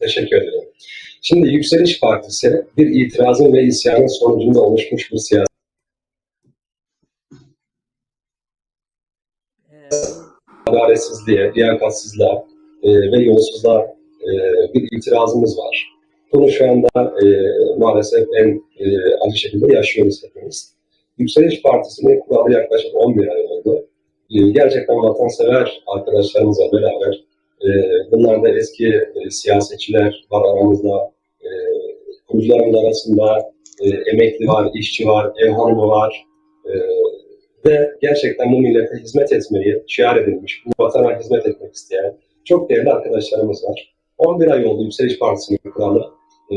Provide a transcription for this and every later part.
Teşekkür ederim. Şimdi Yükseliş Partisi bir itirazın ve isyanın sonucunda oluşmuş bir siyasi Ee, adaletsizliğe, liyakatsizliğe e, ve yolsuzluğa e, bir itirazımız var. Bunu şu anda e, maalesef en e, acı şekilde yaşıyoruz hepimiz. Yükseliş Partisi'nin kuralı yaklaşık 11 ay oldu. E, gerçekten vatansever arkadaşlarımızla beraber e, bunlar da eski e, siyasetçiler var aramızda, e, kurucularımız arasında e, emekli var, işçi var, ev hanımı var, e, ve gerçekten bu millete hizmet etmeyi şiar edilmiş, bu vatana hizmet etmek isteyen çok değerli arkadaşlarımız var. 11 ay oldu Yükseliş Partisi'nin kuralı Ee,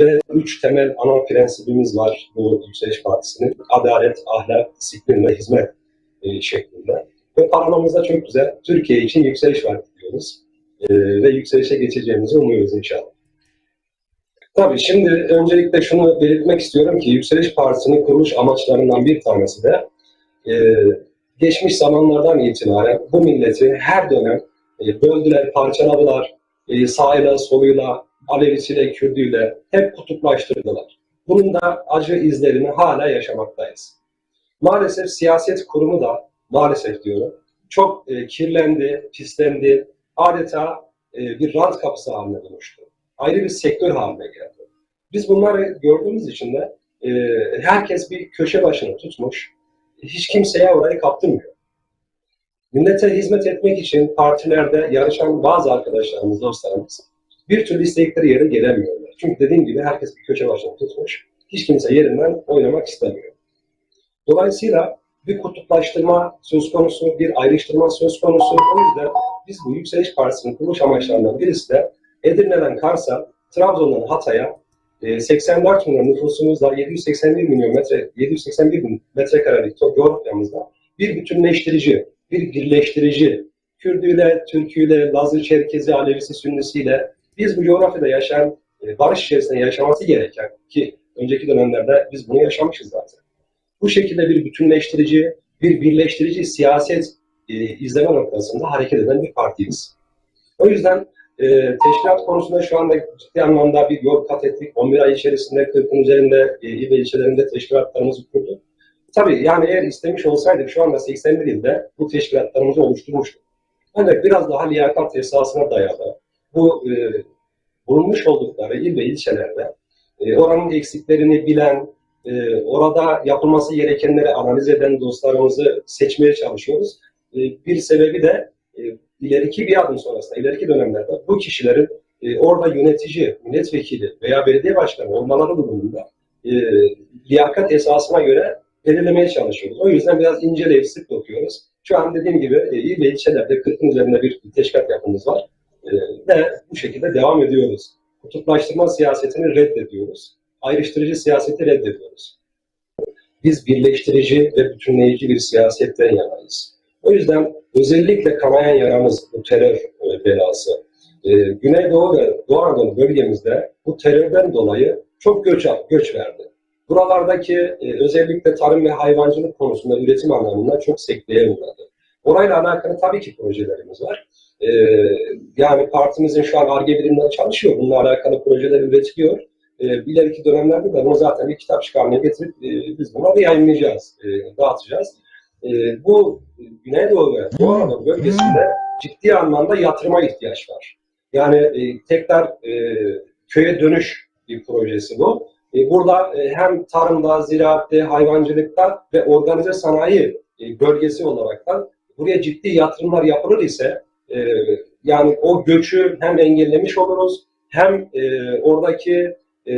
ve üç temel ana prensibimiz var bu Yükseliş Partisi'nin. Adalet, ahlak, disiplin ve hizmet e, şeklinde. Ve parolamızda çok güzel, Türkiye için yükseliş var diyoruz. Ee, ve yükselişe geçeceğimizi umuyoruz inşallah. Tabii şimdi öncelikle şunu belirtmek istiyorum ki Yükseliş Partisi'nin kuruluş amaçlarından bir tanesi de e, geçmiş zamanlardan itibaren bu milleti her dönem e, böldüler, parçaladılar, e, sağıyla, soluyla, Alevisiyle, Kürdüyle hep kutuplaştırdılar. Bunun da acı izlerini hala yaşamaktayız. Maalesef siyaset kurumu da, maalesef diyorum, çok e, kirlendi, pislendi, adeta e, bir rant kapısı haline dönüştü. Ayrı bir sektör haline geldi. Biz bunları gördüğümüz için de e, herkes bir köşe başına tutmuş, hiç kimseye orayı kaptırmıyor. Millete hizmet etmek için partilerde yarışan bazı arkadaşlarımız, dostlarımız bir türlü istedikleri yere gelemiyorlar. Çünkü dediğim gibi herkes bir köşe başına tutmuş. Hiç kimse yerinden oynamak istemiyor. Dolayısıyla bir kutuplaştırma söz konusu, bir ayrıştırma söz konusu. O yüzden biz bu Yükseliş Partisi'nin kuruluş amaçlarından birisi de Edirne'den Kars'a, Trabzon'dan Hatay'a, e, 84 milyon nüfusumuzla 781 milyon metre 781 bin metrekarelik coğrafyamızda bir bütünleştirici, bir birleştirici, Kürdüyle, Türküyle, Lazı, Çerkezi, Alevisi, Sünnisiyle biz bu coğrafyada yaşayan, e, barış içerisinde yaşaması gereken ki önceki dönemlerde biz bunu yaşamışız zaten. Bu şekilde bir bütünleştirici, bir birleştirici siyaset e, izleme noktasında hareket eden bir partiyiz. O yüzden e, teşkilat konusunda şu anda ciddi anlamda bir yol kat ettik. 11 ay içerisinde 40'ın üzerinde e, il ve ilçelerinde teşkilatlarımızı kurduk. Tabii yani eğer istemiş olsaydık şu anda 81 ilde bu teşkilatlarımızı oluşturmuştuk. Ancak biraz daha liyakat esasına dayalı bu e, bulunmuş oldukları il ve ilçelerde e, oranın eksiklerini bilen, e, orada yapılması gerekenleri analiz eden dostlarımızı seçmeye çalışıyoruz. E, bir sebebi de e, ileriki bir adım sonrasında, ileriki dönemlerde bu kişilerin e, orada yönetici, milletvekili veya belediye başkanı olmaları durumunda liyakat esasına göre belirlemeye çalışıyoruz. O yüzden biraz inceleyip sık dokuyoruz. Şu an dediğim gibi il ve ilçelerde 40'ın üzerinde bir teşkilat yapımız var. Ve bu şekilde devam ediyoruz. Kutuplaştırma siyasetini reddediyoruz. Ayrıştırıcı siyaseti reddediyoruz. Biz birleştirici ve bütünleyici bir siyasetten yanayız. O yüzden özellikle kanayan yaramız bu terör e, belası. E, Güneydoğu ve Doğu Anadolu bölgemizde bu terörden dolayı çok göç, göç verdi. Buralardaki e, özellikle tarım ve hayvancılık konusunda üretim anlamında çok sekteye uğradı. Orayla alakalı tabii ki projelerimiz var. E, yani partimizin şu an ARGE birimleri çalışıyor. Bununla alakalı projeler üretiliyor. E, ileriki dönemlerde de bunu zaten bir kitap haline getirip biz bunları yayınlayacağız, dağıtacağız. E, bu Güneydoğu ve Doğu Anadolu bölgesinde ciddi anlamda yatırıma ihtiyaç var. Yani e, tekrar e, köye dönüş bir projesi bu. E, burada e, hem tarımda, ziraatte, hayvancılıkta ve organize sanayi e, bölgesi olaraktan buraya ciddi yatırımlar yapılır ise e, yani o göçü hem engellemiş oluruz hem e, oradaki e,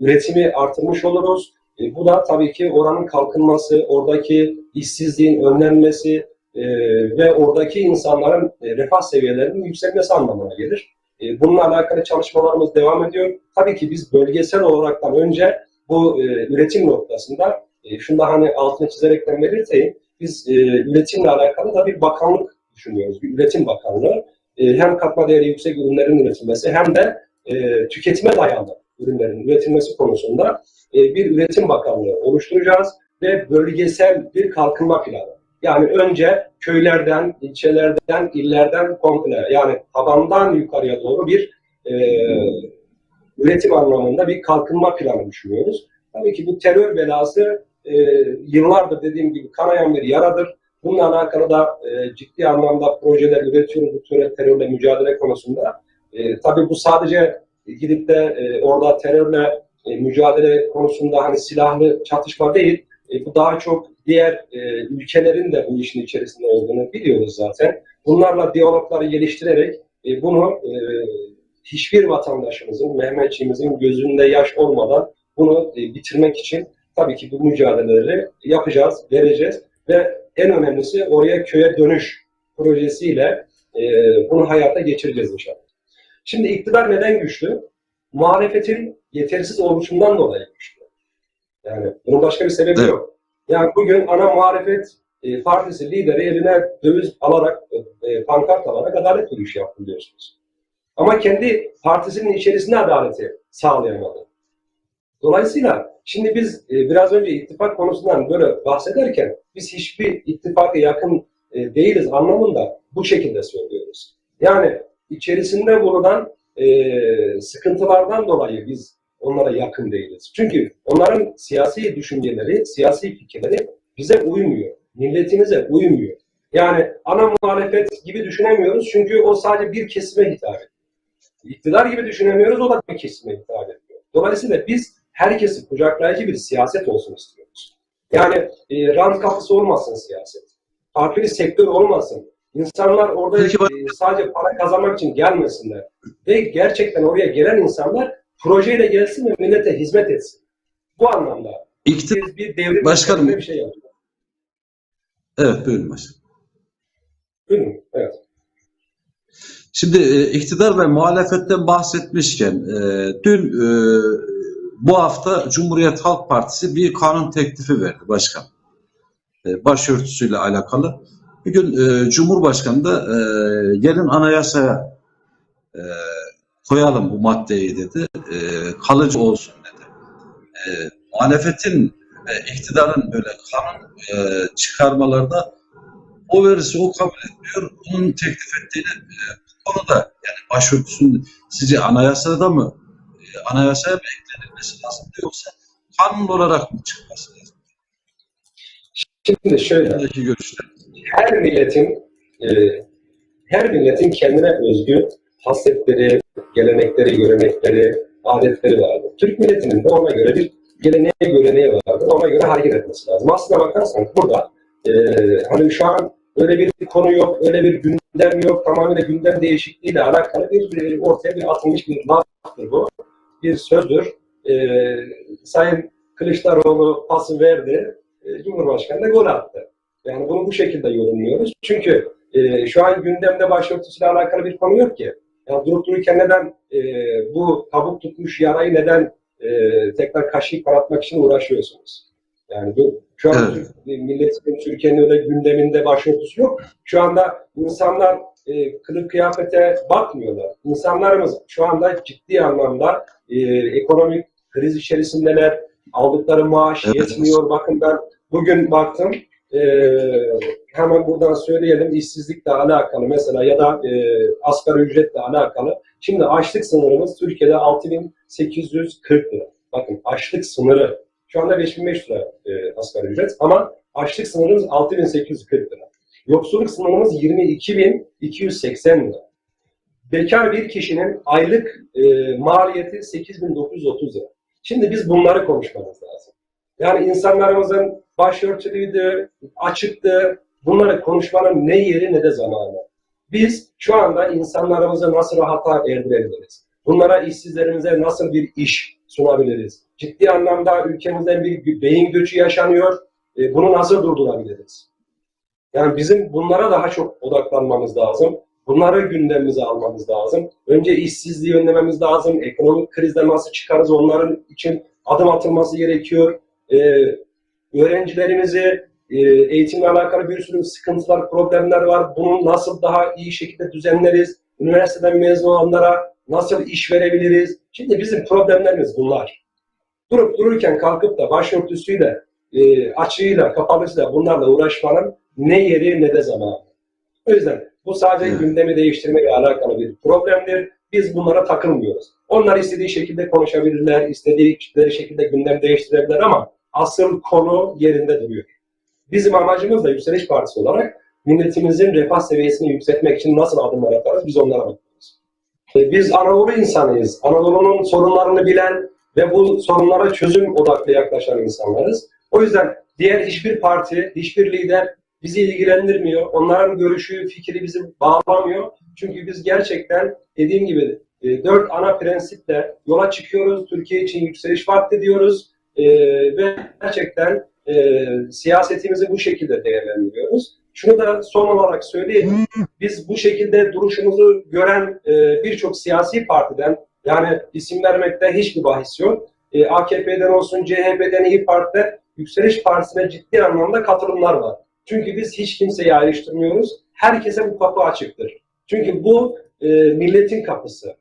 üretimi artırmış oluruz. E, bu da tabii ki oranın kalkınması, oradaki işsizliğin önlenmesi e, ve oradaki insanların e, refah seviyelerinin yükselmesi anlamına gelir. E, bununla alakalı çalışmalarımız devam ediyor. Tabii ki biz bölgesel olaraktan önce bu e, üretim noktasında e, şunu da hani altını çizerekten belirteyim. Biz e, üretimle alakalı da bir bakanlık düşünüyoruz. Bir üretim bakanlığı. E, hem katma değeri yüksek ürünlerin üretilmesi hem de e, tüketime dayalı ürünlerin üretilmesi konusunda e, bir üretim bakanlığı oluşturacağız ve bölgesel bir kalkınma planı. Yani önce köylerden, ilçelerden, illerden komple yani tabandan yukarıya doğru bir e, üretim anlamında bir kalkınma planı düşünüyoruz. Tabii ki bu terör belası e, yıllardır dediğim gibi kanayan bir yaradır. Bununla alakalı da e, ciddi anlamda projeler üretiyoruz bu terör, terörle mücadele konusunda. E, tabii bu sadece gidip de e, orada terörle e, mücadele konusunda hani silahlı çatışma değil, e, bu daha çok diğer e, ülkelerin de bu işin içerisinde olduğunu biliyoruz zaten. Bunlarla diyalogları geliştirerek e, bunu e, hiçbir vatandaşımızın, Mehmetçiğimizin gözünde yaş olmadan bunu e, bitirmek için tabii ki bu mücadeleleri yapacağız, vereceğiz ve en önemlisi oraya köye dönüş projesiyle e, bunu hayata geçireceğiz inşallah. Şimdi iktidar neden güçlü? Muhalefetin yetersiz oluşundan dolayı güçlü. Yani bunun başka bir sebebi Evet. yok. Yani bugün ana muhalefet e, partisi lideri eline döviz alarak, e, pankart alarak adalet yürüyüşü yaptı biliyorsunuz. Ama kendi partisinin içerisinde adaleti sağlayamadı. Dolayısıyla şimdi biz e, biraz önce ittifak konusundan böyle bahsederken biz hiçbir ittifaka yakın e, değiliz anlamında bu şekilde söylüyoruz. Yani içerisinde bulunan e, sıkıntılardan dolayı biz onlara yakın değiliz. Çünkü onların siyasi düşünceleri, siyasi fikirleri bize uymuyor. Milletimize uymuyor. Yani ana muhalefet gibi düşünemiyoruz çünkü o sadece bir kesime hitap ediyor. İktidar gibi düşünemiyoruz, o da bir kesime hitap ediyor. Dolayısıyla biz herkesi kucaklayıcı bir siyaset olsun istiyoruz. Yani e, rant kapısı olmasın siyaset. Farklı sektör olmasın. İnsanlar orada e, sadece para kazanmak için gelmesinler. Ve gerçekten oraya gelen insanlar projeyle gelsin ve millete hizmet etsin. Bu anlamda İktidar, bir devrim Başkanım. bir şey yapıyoruz. evet buyurun başkanım. Buyurun. Evet. Şimdi e, iktidar ve muhalefetten bahsetmişken e, dün e, bu hafta Cumhuriyet Halk Partisi bir kanun teklifi verdi başkan. E, başörtüsüyle alakalı. Bugün e, Cumhurbaşkanı da e, gelin anayasaya e, koyalım bu maddeyi dedi. E, kalıcı olsun dedi. E, muhalefetin ve iktidarın böyle kanun e, çıkarmalarda o verirse o kabul etmiyor. Onun teklif ettiğini e, bu konuda yani başörtüsünün sizce anayasada mı e, anayasaya mı eklenilmesi lazım yoksa kanun olarak mı çıkması lazım? Şimdi şöyle. Buradaki görüşler. Her milletin e, her milletin kendine özgü hasletleri, gelenekleri, görenekleri, adetleri vardır. Türk milletinin de ona göre bir geleneğe, göreneği vardır. Ona göre hareket etmesi lazım. Aslına bakarsanız burada e, hani şu an öyle bir konu yok, öyle bir gündem yok. Tamamıyla gündem değişikliğiyle alakalı bir, bir ortaya bir atılmış bir laftır bu. Bir sözdür. E, Sayın Kılıçdaroğlu pası verdi. E, Cumhurbaşkanı da gol attı. Yani bunu bu şekilde yorumluyoruz. Çünkü e, şu an gündemde başörtüsüyle alakalı bir konu yok ki. Yani durup dururken neden e, bu kabuk tutmuş yarayı neden e, tekrar kaşıyıp kanatmak için uğraşıyorsunuz? Yani bu şu an Evet. Milletin Türkiye'nin öyle gündeminde başörtüsü yok. Şu anda insanlar e, kılık kıyafete bakmıyorlar. İnsanlarımız şu anda ciddi anlamda e, ekonomik kriz içerisindeler. Aldıkları maaş Evet. yetmiyor. Bakın ben bugün baktım e, hemen buradan söyleyelim işsizlikle alakalı mesela ya da e, asgari ücretle alakalı. Şimdi açlık sınırımız Türkiye'de 6840 lira. Bakın açlık sınırı şu anda 5500 lira e, asgari ücret ama açlık sınırımız 6840 lira. Yoksulluk sınırımız 22280 lira. Bekar bir kişinin aylık e, maliyeti 8930 lira. Şimdi biz bunları konuşmamız lazım. Yani insanlarımızın başörtülüydü, açıktı. Bunları konuşmanın ne yeri ne de zamanı. Biz şu anda insanlarımızı nasıl rahata erdirebiliriz? Bunlara işsizlerimize nasıl bir iş sunabiliriz? Ciddi anlamda ülkemizde bir beyin göçü yaşanıyor. E, bunu nasıl durdurabiliriz? Yani bizim bunlara daha çok odaklanmamız lazım. Bunları gündemimize almamız lazım. Önce işsizliği önlememiz lazım. Ekonomik krizden nasıl çıkarız onların için adım atılması gerekiyor. Ee, öğrencilerimizi e, eğitimle alakalı bir sürü sıkıntılar, problemler var. Bunu nasıl daha iyi şekilde düzenleriz? Üniversiteden mezun olanlara nasıl iş verebiliriz? Şimdi bizim problemlerimiz bunlar. Durup dururken kalkıp da başörtüsüyle, e, açığıyla, kapalısıyla bunlarla uğraşmanın ne yeri ne de zamanı. O yüzden bu sadece Evet. gündemi değiştirmekle alakalı bir problemdir. Biz bunlara takılmıyoruz. Onlar istediği şekilde konuşabilirler, istedikleri şekilde gündem değiştirebilirler ama asıl konu yerinde duruyor. Bizim amacımız da Yükseliş Partisi olarak milletimizin refah seviyesini yükseltmek için nasıl adımlar atarız biz onlara bakıyoruz. E, Biz Anadolu insanıyız. Anadolu'nun sorunlarını bilen ve bu sorunlara çözüm odaklı yaklaşan insanlarız. O yüzden diğer hiçbir parti, hiçbir lider bizi ilgilendirmiyor. Onların görüşü, fikri bizi bağlamıyor. Çünkü biz gerçekten dediğim gibi e, dört ana prensiple yola çıkıyoruz. Türkiye için yükseliş vakti diyoruz. E, ve gerçekten e, siyasetimizi bu şekilde değerlendiriyoruz. Şunu da son olarak söyleyeyim. Biz bu şekilde duruşumuzu gören e, birçok siyasi partiden yani isim vermekte hiçbir bahis yok. E, AKP'den olsun, CHP'den, İYİ Parti'de Yükseliş Partisi'ne ciddi anlamda katılımlar var. Çünkü biz hiç kimseyi ayrıştırmıyoruz. Herkese bu kapı açıktır. Çünkü bu e, milletin kapısı.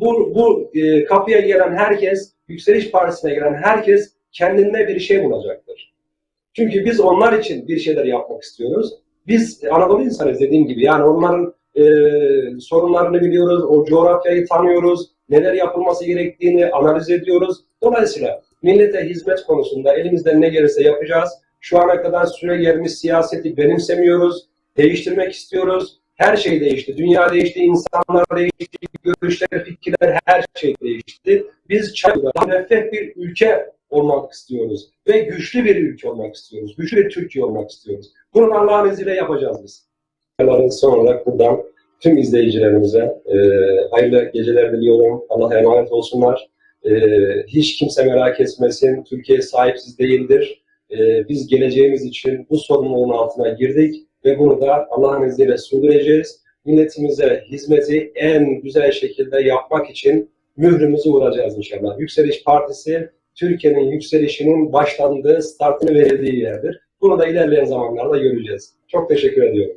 Bu, bu e, kapıya gelen herkes, Yükseliş Partisi'ne gelen herkes kendinde bir şey bulacaktır. Çünkü biz onlar için bir şeyler yapmak istiyoruz. Biz Anadolu insanız dediğim gibi. Yani onların e, sorunlarını biliyoruz, o coğrafyayı tanıyoruz, neler yapılması gerektiğini analiz ediyoruz. Dolayısıyla millete hizmet konusunda elimizden ne gelirse yapacağız. Şu ana kadar süre gelmiş siyaseti benimsemiyoruz, değiştirmek istiyoruz. Her şey değişti. Dünya değişti, insanlar değişti, görüşler, fikirler her şey değişti. Biz Çaykur'da müreffeh bir ülke olmak istiyoruz ve güçlü bir ülke olmak istiyoruz. Güçlü bir Türkiye olmak istiyoruz. Bunu Allah'ın izniyle yapacağız biz. Son olarak buradan tüm izleyicilerimize e, hayırlı geceler diliyorum. Allah'a emanet olsunlar. E, hiç kimse merak etmesin. Türkiye sahipsiz değildir. E, biz geleceğimiz için bu sorumluluğun altına girdik ve bunu da Allah'ın izniyle sürdüreceğiz. Milletimize hizmeti en güzel şekilde yapmak için mührümüzü vuracağız inşallah. Yükseliş Partisi Türkiye'nin yükselişinin başlandığı, startını verildiği yerdir. Bunu da ilerleyen zamanlarda göreceğiz. Çok teşekkür ediyorum.